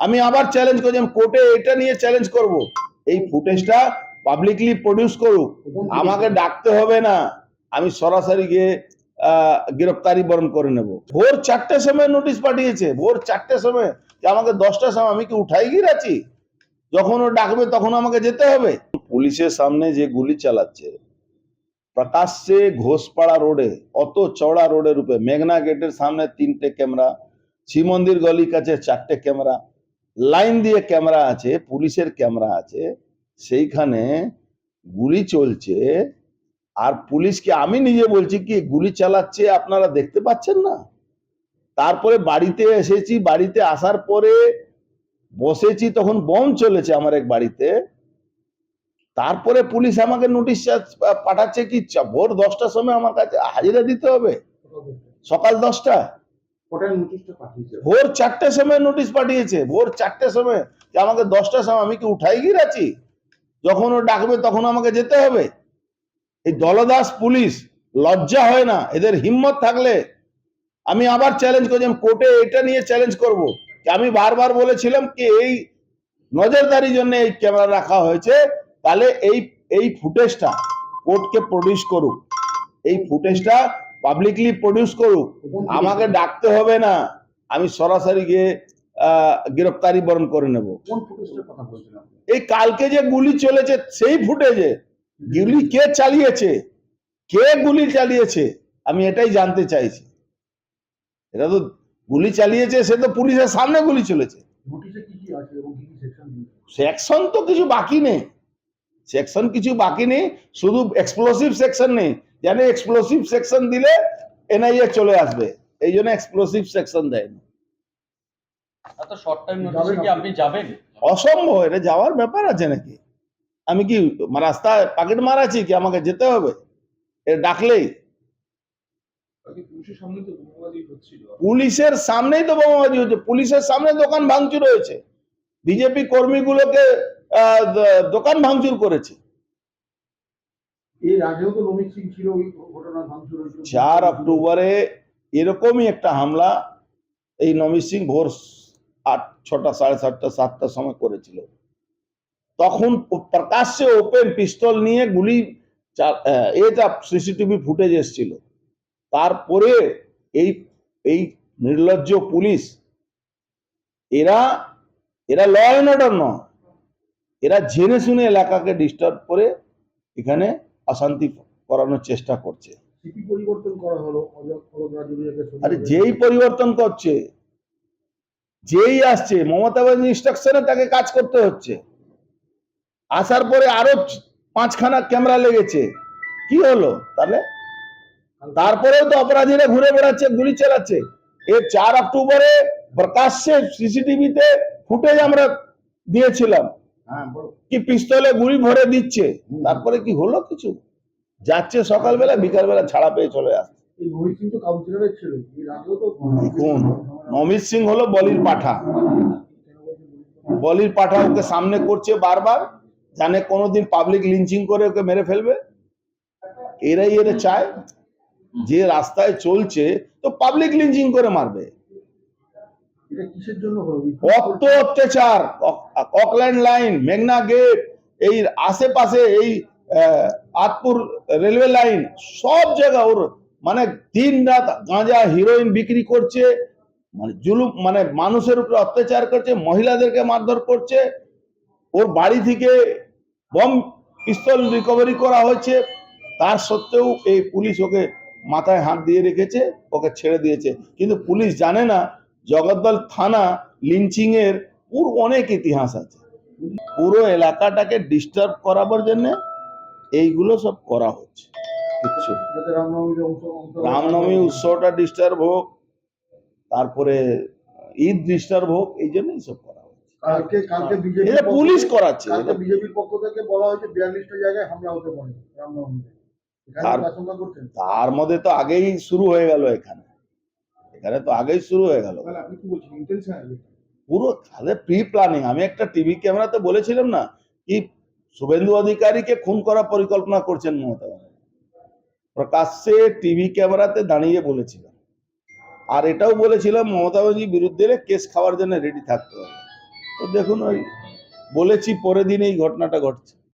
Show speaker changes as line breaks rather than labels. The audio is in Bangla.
আমি আবার চ্যালেঞ্জ করছি আমি কোর্টে এটা নিয়ে চ্যালেঞ্জ করব। এই ফুটেজটা পাবলিকলি প্রডিউস করুক। আমাকে ডাকতে হবে না। আমি সরাসরি গিয়ে আহ, গ্রেপ্তারি বরণ করে নেব। ভোর চারটের সময় নোটিশ পাঠিয়েছে। ভোর চারটের সময় যে আমাকে দশটার সময় আমি কি উঠাই গিয়ে আছি যখন ও ডাকবে তখন আমাকে যেতে হবে। পুলিশের সামনে যে গুলি চালাচ্ছে প্রকাশ্যে ঘোষপাড়া রোডে অত চওড়া রোডের উপরে মেঘনা গেটের সামনে তিনটে ক্যামেরা শিব মন্দির গলির কাছে চারটে ক্যামেরা লাইন দিয়ে ক্যামেরা আছে, পুলিশের ক্যামেরা আছে, সেইখানে গুলি চলছে। আর পুলিশকে আমি নিজে বলছি কি, গুলি চালাচ্ছে আপনারা দেখতে পাচ্ছেন না? তারপরে বাড়িতে এসেছি, বাড়িতে আসার পরে বসেছি, তখন বম চলেছে আমার এক বাড়িতে। তারপরে পুলিশ আমাকে নোটিশ পাঠাচ্ছে কি ভোর দশটার সময় আমার কাছে হাজিরা দিতে হবে। সকাল দশটা ভোর সময় নোটিশ পাঠিয়েছে। ভোর সময় যে আমাকে দশটার সময় আমি কি উঠাই গিয়ে আছি যখন ও ডাকবে তখন আমাকে যেতে হবে। এই দলদাস পুলিশ লজ্জা হয় না, এদের হিম্মত থাকলে আমি আবার চ্যালেঞ্জ করছি, আমি কোর্টে এটা নিয়ে চ্যালেঞ্জ করব। আমি বারবার বলেছিলাম কি এই নজরদারির জন্য এই ক্যামেরা রাখা হয়েছে, তাহলে এই এই ফুটেজটা কোর্টকে প্রডিউস করুক। এই ফুটেজটা পাবলিকলি প্রডিউস করুক আমাকে ডাকতে হবে না। আমি সরাসরি গিয়ে আহ, গ্রেপ্তারি বরণ করে নেব। এই কালকে যে গুলি চলেছে সেই ফুটেজে গুলি কে চালিয়েছে? কে গুলি চালিয়েছে? আমি এটাই জানতে চাইছি। এটা তো গুলি চালিয়েছে সে তো পুলিশের সামনে গুলি চলেছে।
সেকশন
তো কিছু বাকি নেই। সেকশন কিছু বাকি নেই শুধু এক্সপ্লোসিভ সেকশন নেই। জানে এক্সপ্লোসিভ সেকশন দিলে এনআইএ চলে আসবে। এই জন্য এক্সপ্লোসিভ সেকশন দেয়নি
যাবেন
অসম্ভব এটা যাওয়ার ব্যাপার আছে নাকি? আমি কি রাস্তায় পাকেট মারাছি কি আমাকে যেতে হবে? এ ডাকলেই।
পুলিশের সামনে তো বোমাবাজি হচ্ছিল।
পুলিশের সামনেই তো বোমাবাজি হচ্ছে। পুলিশের সামনে দোকান ভাঙচুর হয়েছে। বিজেপি কর্মীগুলোকে আহ, দোকান ভাঙচুর করেছে। চার অক্টোবরে এরকমই একটা হামলা এই নমিত সিং ভোর আট, ছটা, সাড়ে সাতটা, সাতটার সময় করেছিল। তখন প্রকাশ্যে ওপেন পিস্তল নিয়ে গুলি এটা সিসিটিভি ফুটেজ এসেছিল। তারপরে এই এই নির্লজ্জ পুলিশ, এরা এরা ল অ্যান্ড অর্ডার নয়, এরা জেনে শুনে এলাকাকে ডিস্টার্ব করে এখানে অশান্তি করানোর চেষ্টা করছে। আরে যেই পরিবর্তন করছে যেই আসছে মমতা ব্যানার্জি ইনস্ট্রাকশনে তাকে কাজ করতে হচ্ছে। আসার পরে আরও পাঁচখানা ক্যামেরা লেগেছে। কি হলো তাহলে? তারপরেও তো অপরাধীরা ঘুরে বেড়াচ্ছে গুলি চালাচ্ছে। এর চার অক্টোবরে প্রকাশ্যে সিসিটিভিতে ফুটেজ আমরা দিয়েছিলাম। কি পিস্তলে গুলি ভরে দিচ্ছে? তারপরে কি হলো কিছু? যাচ্ছে সকালবেলা বিকালবেলা ছাড়া পেয়ে চলে আসছে অমিত সিং হলো বলির পাঠা। বলির পাঠা ওকে সামনে করছে বারবার জানে কোনোদিন পাবলিক লিঞ্চিং করে ওকে মেরে ফেলবে। এরাই এরা চায়। যে রাস্তায় চলছে তো পাবলিক লিঞ্চিং করে মারবে। কত অত্যাচার অকল্যান্ড লাইন, মেঘনা গেট, এই আশেপাশে এই আতপুর রেলওয়ে লাইন, সব জায়গা ওর মানে দিন রাত গাঁজা হিরোইন বিক্রি করছে মানে জুলুম মানে মানুষের উপরে অত্যাচার করছে, মহিলাদেরকে মারধর করছে, ওর বাড়ি থেকে বম পিস্তল রিকভারি করা হয়েছে, তার সত্ত্বেও এই পুলিশ ওকে মাথায় হাত দিয়ে রেখেছে, ওকে ছেড়ে দিয়েছে। কিন্তু পুলিশ জানে না জগদ্দল থানা লিঞ্চিং এর পুরো অনেক ইতিহাস আছে। পুরো এলাকাটাকে ডিস্টার্ব করাবার জন্য এইগুলো সব করা হচ্ছে। কিচ্ছু রামনবমী উৎসবটা ডিস্টার্ব হোক তারপরে ঈদ ডিস্টার্ব হোক এই জন্য এইসব করা হচ্ছে।
কালকে কালকে বিজেপি
পুলিশ করাচ্ছে এটা
বিজেপির পক্ষ থেকে বলা হয়েছে বিয়াল্লিশটা জায়গায় হামলা হতে পারে রামনবমীতে এখানে
আর-
কি আশঙ্কা করছেন?
তার মধ্যে তো আগেই শুরু হয়ে গেল এখানে। এখানে তো আগেই শুরু হয়ে গেল।
তাহলে ইন্টেনশন
পুরো তাদের প্রি প্ল্যানিং আমি একটা টিভি ক্যামেরাতে বলেছিলাম না কি শুভেন্দু অধিকারীকে খুন করার পরিকল্পনা করছেন মমতা প্রকাশ্যে টিভি ক্যামেরাতে দাঁড়িয়ে বলেছিলাম। আর এটাও বলেছিলাম মমতা ব্যানার্জির বিরুদ্ধে কেস খাওয়ার জন্য রেডি থাকতে হবে। তো দেখুন ওই বলেছি পরের দিন এই ঘটনাটা ঘটছে।